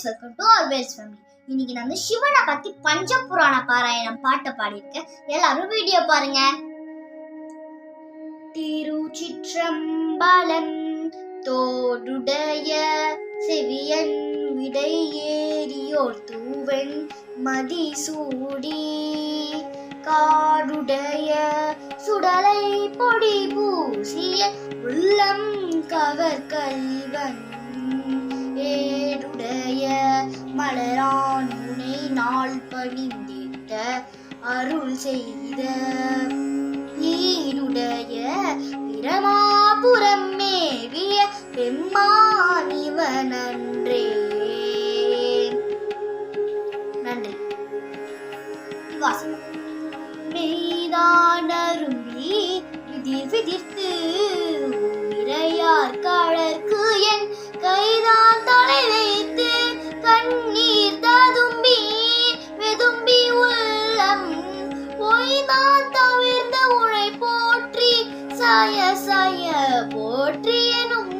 Friends welcome to our family இன்னைக்கு நான் வந்து சிவனை பத்தி பஞ்சபுராண பாராயணம் பாட்டை பாடியிருக்கேன். எல்லாரும் வீடியோ பாருங்க. திருச்சிற்றம்பலம் தோடுடைய செவியன் விடை ஏறியோர் தூவன் மதிசூடி. காடுடைய சுடலை பொடி பூசிய உள்ளம் கவர் கல்வன் மலரான் உனை நாள் பணிந்திட்ட அருள் செய்த. ஈடுடைய பிரமாபுரம் மேவிய பெம்மானிவனன்றே சாய சாய போற்றியனும்.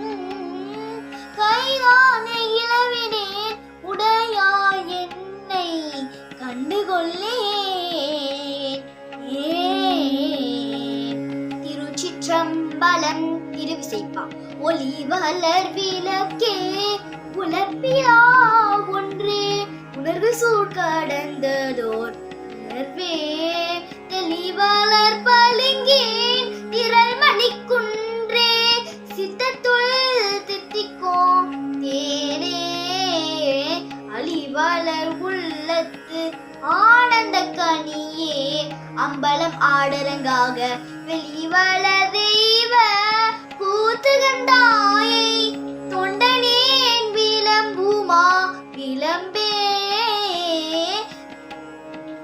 எனும் இளவினே உடையா என்னை கண்டுகொள்ளே திருச்சிற்றம்பலம் திருவிசைப்பா ஒளி வளர் விளக்கே உலர்பியா ஒன்றே. உணர்வு சூழ் கடந்ததோர் உணர்வே தெளிவளர் அழிவளர் உள்ளத்து ஆனந்த கனியே அம்பலம் ஆடரங்காக வெளிவள தெய்வ கூத்துகந்தாயை தொண்டனேன் விளம்புமா விளம்பே.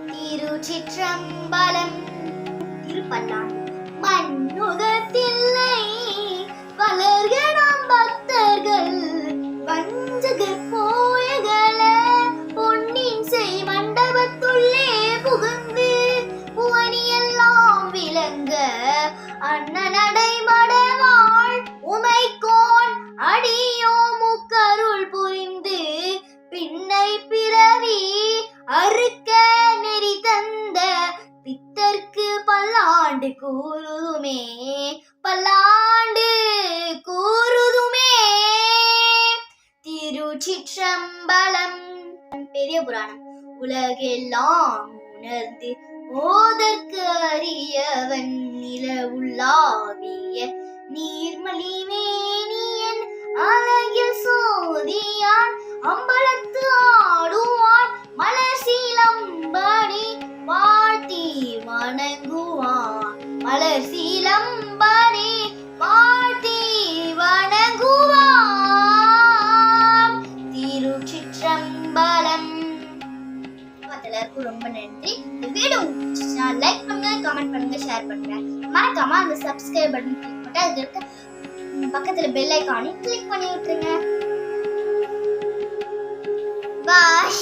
திருச்சிற்றம்பலம். திருப்பல்லான் மண்ணுகத்தில்லை வளர் பல்லாண்டு கூறுதுமே பல்லாண்டு கூறுதுமே. திருச்சிற்றம்பலம் பெரிய புராணம். உலகெல்லாம் உணர்ந்து ஓதற்கு அறியவன் நில உள்ளாவிய நீர்மலி மேனியன் அழகில் சோதியான் அம்பலத்து ஆடுவான் மலர் சீலம்படி வாழ்த்தி வணங்குவான். மலர் சீலம்படி வாழ்த்தி வணங்குவான் திருச்சிற்றம்பலம். எல்லாருக்கும் ரொம்ப நன்றி. இந்த வீடியோ லைக் பண்ணுங்க கமெண்ட் பண்ணுங்க ஷேர் பண்ணுங்க. மறக்காம அந்த சப்ஸ்கிரைப் பட்டன் கிளிக் பண்ணிட்டு அது இருக்க பக்கத்துல பெல் ஐக்கானையும் கிளிக் பண்ணி விட்டுருங்க. பாய்